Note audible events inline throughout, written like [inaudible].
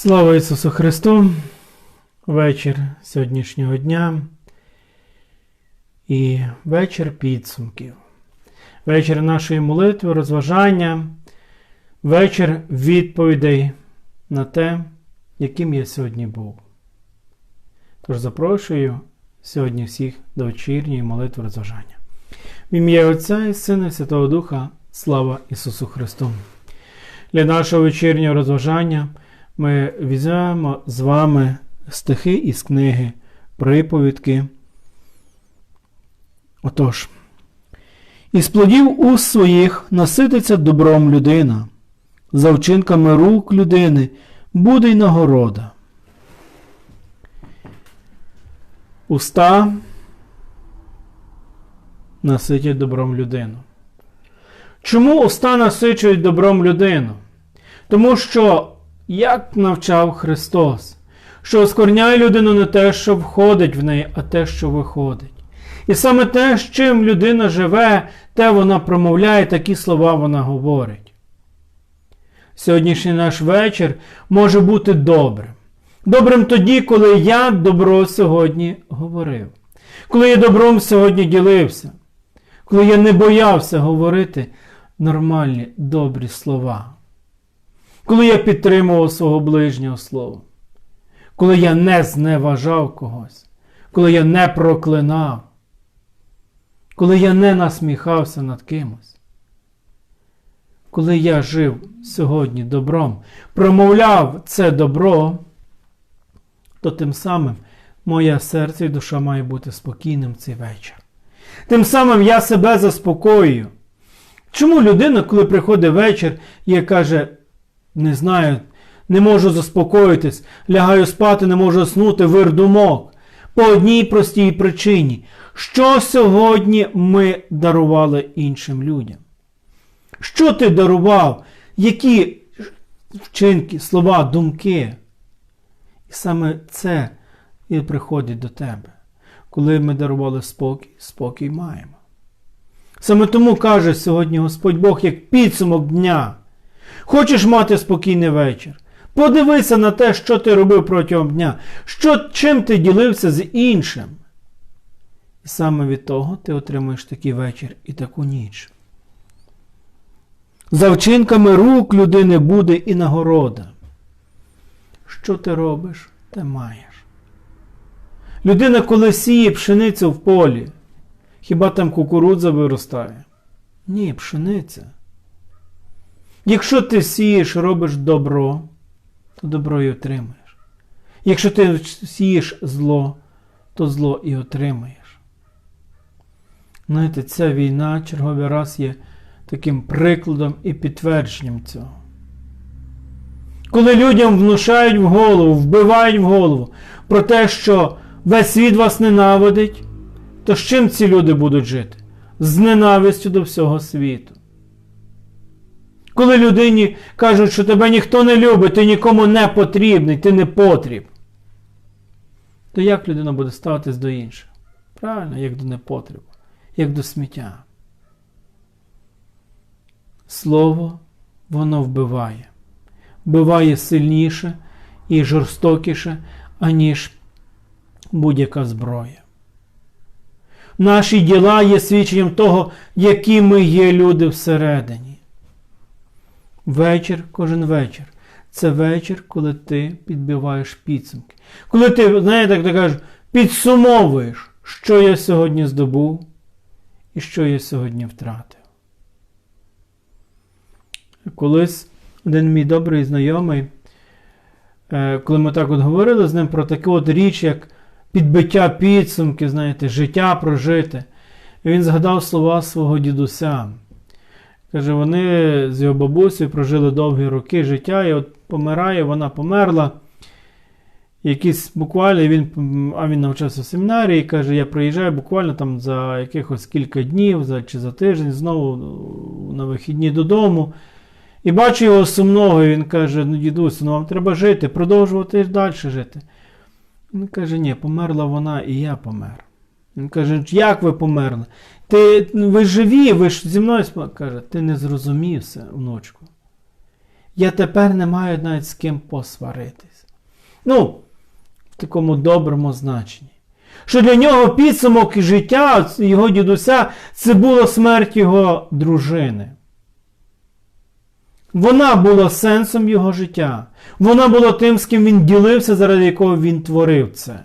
Слава Ісусу Христу! Вечір сьогоднішнього дня і вечір підсумків. Вечір нашої молитви, розважання, вечір відповідей на те, яким я сьогодні був. Тож запрошую сьогодні всіх до вечірньої молитви розважання. В ім'я Отця і Сина і Святого Духа, слава Ісусу Христу! Для нашого вечірнього розважання ми візьмемо з вами стихи із книги Приповідки. Отож, із плодів уст своїх насититься добром людина, за вчинками рук людини буде й нагорода. Уста наситять добром людину. Чому уста насичують добром людину? Тому що, як навчав Христос, що оскорняє людину не те, що входить в неї, а те, що виходить. І саме те, з чим людина живе, те вона промовляє, такі слова вона говорить. Сьогоднішній наш вечір може бути добрим. Добрим тоді, коли я добро сьогодні говорив, коли я добром сьогодні ділився, коли я не боявся говорити нормальні добрі слова, коли я підтримував свого ближнього слова, коли я не зневажав когось, коли я не проклинав, коли я не насміхався над кимось. Коли я жив сьогодні добром, промовляв це добро, то тим самим моє серце і душа має бути спокійним цей вечір. Тим самим я себе заспокоюю. Чому людина, коли приходить вечір і каже, не знаю, не можу заспокоїтись, лягаю спати, не можу снути, вир думок. По одній простій причині, що сьогодні ми дарували іншим людям? Що ти дарував? Які вчинки, слова, думки? І саме це і приходить до тебе. Коли ми дарували спокій, спокій маємо. Саме тому каже сьогодні Господь Бог як підсумок дня. Хочеш мати спокійний вечір? Подивися на те, що ти робив протягом дня, що, чим ти ділився з іншим. І саме від того ти отримуєш такий вечір і таку ніч. За вчинками рук людини буде і нагорода. Що ти робиш, те маєш. Людина, коли сіє пшеницю в полі, хіба там кукурудза виростає? Ні, пшениця. Якщо ти сієш, робиш добро, то добро і отримаєш. Якщо ти сієш зло, то зло і отримаєш. Знаєте, ця війна черговий раз є таким прикладом і підтвердженням цього. Коли людям внушають в голову, вбивають в голову про те, що весь світ вас ненавидить, то з чим ці люди будуть жити? З ненавистю до всього світу. Коли людині кажуть, що тебе ніхто не любить, ти нікому не потрібний, ти не потріб, то як людина буде ставитись до інших? Правильно, як до непотребу, як до сміття. Слово, воно вбиває. Вбиває сильніше і жорстокіше, аніж будь-яка зброя. Наші діла є свідченням того, які ми є люди всередині. Вечір, кожен вечір. Це вечір, коли ти підбиваєш підсумки. Коли ти, знаєте, як кажеш, підсумовуєш, що я сьогодні здобув і що я сьогодні втратив. Колись один мій добрий знайомий, е, коли ми так от говорили з ним про таку от річ, як підбиття підсумків, знаєте, життя прожите, він згадав слова свого дідуся. Каже, вони з його бабусею прожили довгі роки життя, і от помирає, вона померла. Якісь буквально він, а він навчався в семінарії, каже, я приїжджаю буквально там за якихось кілька днів за, чи за тиждень знову на вихідні додому. І бачу його сумного, і він каже: ну, дідусь, ну вам треба жити, продовжувати далі жити. Він каже, ні, померла вона і я помер. Він каже, як ви померли? Ти, Ви живі, ви ж зі мною каже, ти не зрозумів все, внучку. я тепер не маю навіть з ким посваритись. Ну, в такому доброму значенні. Що для нього підсумок і життя його дідуся це була смерть його дружини. Вона була сенсом його життя. Вона була тим, з ким він ділився, заради якого він творив це.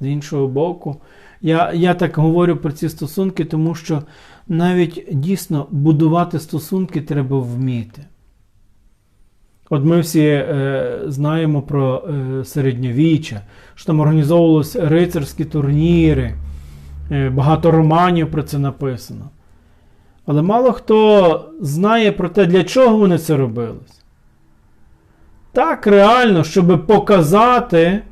З іншого боку, я я так говорю про ці стосунки, тому що навіть дійсно будувати стосунки треба вміти. От ми всі е, знаємо про е, середньовіччя, що там організовувалися рицарські турніри, е, багато романів про це написано. Але мало хто знає про те, для чого вони це робили. Так, реально, щоб показати,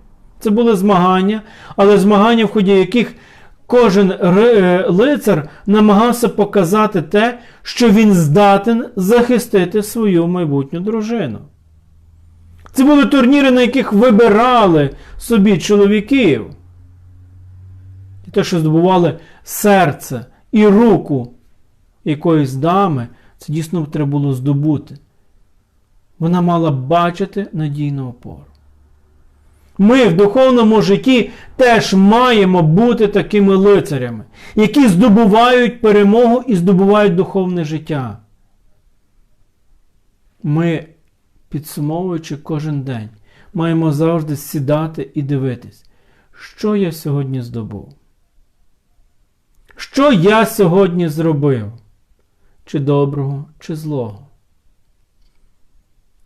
це були змагання, але змагання, в ході яких кожен е, лицар намагався показати те, що він здатен захистити свою майбутню дружину. Це були турніри, на яких вибирали собі чоловіків. І те, що здобували серце і руку якоїсь дами, це дійсно треба було здобути. Вона мала бачити надійну опору. Ми в духовному житті теж маємо бути такими лицарями, які здобувають перемогу і здобувають духовне життя. Ми, підсумовуючи кожен день, маємо завжди сідати і дивитись, що я сьогодні здобув. Що я сьогодні зробив? Чи доброго, чи злого?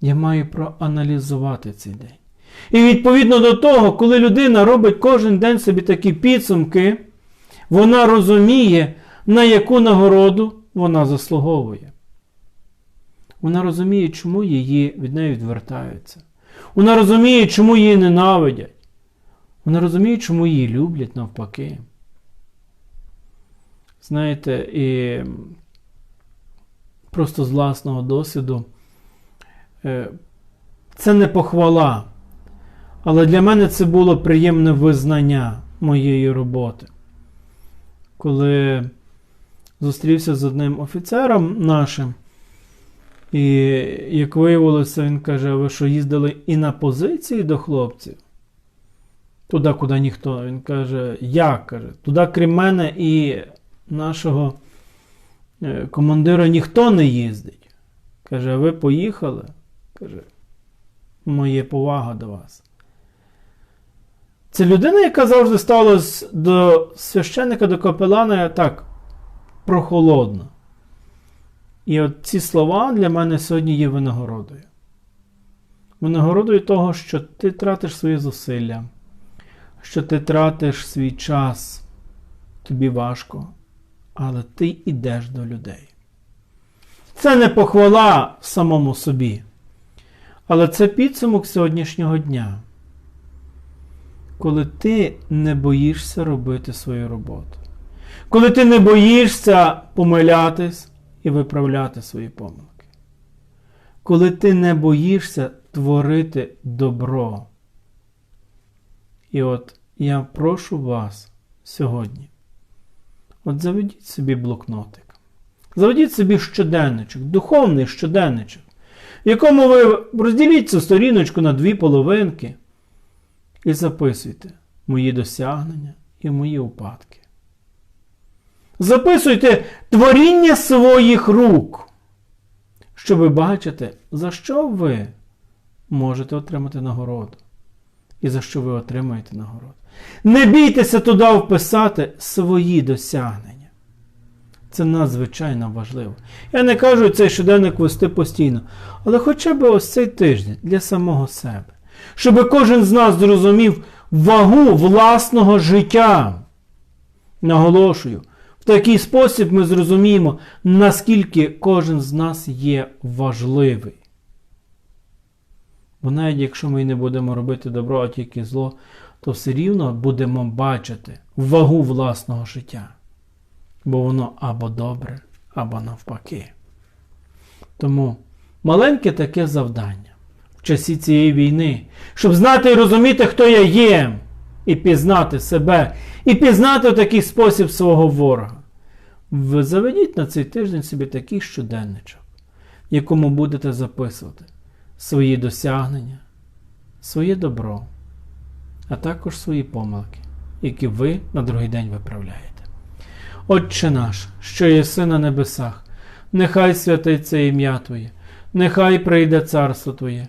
Я маю проаналізувати цей день. І відповідно до того, коли людина робить кожен день собі такі підсумки, вона розуміє, на яку нагороду вона заслуговує. Вона розуміє, чому її від неї відвертаються. Вона розуміє, чому її ненавидять. Вона розуміє, чому її люблять навпаки. Знаєте, і просто з власного досвіду. Е, це не похвала. Але для мене це було приємне визнання моєї роботи. Коли зустрівся з одним офіцером нашим, і, як виявилося, він каже: ви що їздили і на позиції до хлопців? Туди, куди ніхто. Він каже, як? каже, Туди, крім мене і нашого е, командира ніхто не їздить. Каже, а ви поїхали? Каже, моє повага до вас. Це людина, яка завжди ставилась до священника, до капелана так прохолодно. І от ці слова для мене сьогодні є винагородою. Винагородою того, що ти тратиш свої зусилля, що ти тратиш свій час, тобі важко, але ти йдеш до людей. Це не похвала самому собі, але це підсумок сьогоднішнього дня коли ти не боїшся робити свою роботу. Коли ти не боїшся помилятись і виправляти свої помилки. Коли ти не боїшся творити добро. І от я прошу вас сьогодні. От заведіть собі блокнотик. Заведіть собі щоденничок, духовний щоденничок, в якому ви розділіть цю сторіночку на дві половинки. І записуйте мої досягнення і мої упадки. Записуйте творіння своїх рук, щоб ви бачите, за що ви можете отримати нагороду. І за що ви отримаєте нагороду. Не бійтеся туди вписати свої досягнення. Це надзвичайно важливо. Я не кажу цей щоденник вести постійно, але хоча б ось цей тиждень для самого себе щоб кожен з нас зрозумів вагу власного життя. Наголошую, в такий спосіб ми зрозуміємо, наскільки кожен з нас є важливий. Бо навіть якщо ми не будемо робити добро, а тільки зло, то все рівно будемо бачити вагу власного життя. Бо воно або добре, або навпаки. Тому маленьке таке завдання в часі цієї війни, щоб знати і розуміти, хто я є, і пізнати себе, і пізнати в такий спосіб свого ворога. Заведіть на цей тиждень собі такий щоденничок, в якому будете записувати свої досягнення, своє добро, а також свої помилки, які ви на другий день виправляєте. Отче наш, що єси на небесах, нехай святиться ім'я Твоє, нехай прийде царство Твоє,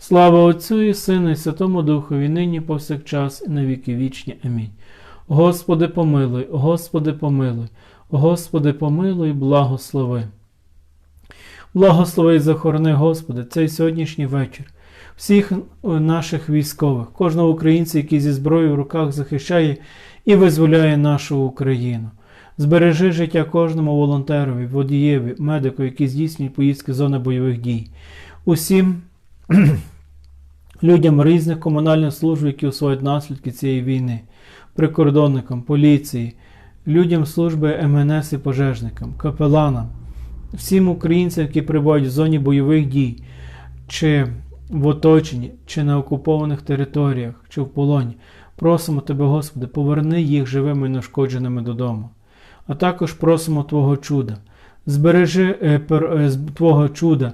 Слава Отцю і Сину, і Святому Духові, нині повсякчас, і на віки вічні. Амінь. Господи, помилуй, Господи, помилуй, Господи, помилуй, благослови. Благослови і захорони, Господи, цей сьогоднішній вечір. Всіх наших військових, кожного українця, який зі зброєю в руках захищає і визволяє нашу Україну. Збережи життя кожному волонтерові, водієві, медику, які здійснюють поїздки зони бойових дій. Усім [clears throat] людям різних комунальних служб, які усвоюють наслідки цієї війни, прикордонникам, поліції, людям служби МНС і пожежникам, капеланам, всім українцям, які перебувають в зоні бойових дій, чи в оточенні, чи на окупованих територіях, чи в полоні. Просимо Тебе, Господи, поверни їх живими і нешкодженими додому. А також просимо Твого чуда, збережи е, пер, е, Твого чуда,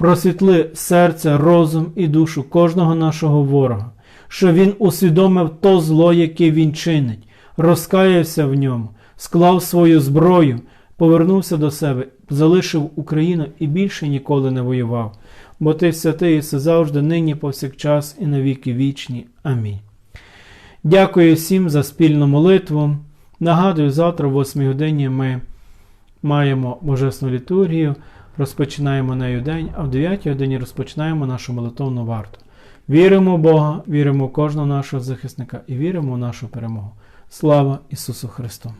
просвітли серце, розум і душу кожного нашого ворога, що він усвідомив то зло, яке він чинить, розкаявся в ньому, склав свою зброю, повернувся до себе, залишив Україну і більше ніколи не воював. Бо ти святий і завжди, нині, повсякчас, і на віки вічні. Амінь. Дякую всім за спільну молитву. Нагадую, завтра в 8 годині ми маємо Божесну літургію, розпочинаємо нею день, а в 9 годині розпочинаємо нашу молитовну варту. Віримо в Бога, віримо в кожного нашого захисника і віримо в нашу перемогу. Слава Ісусу Христу!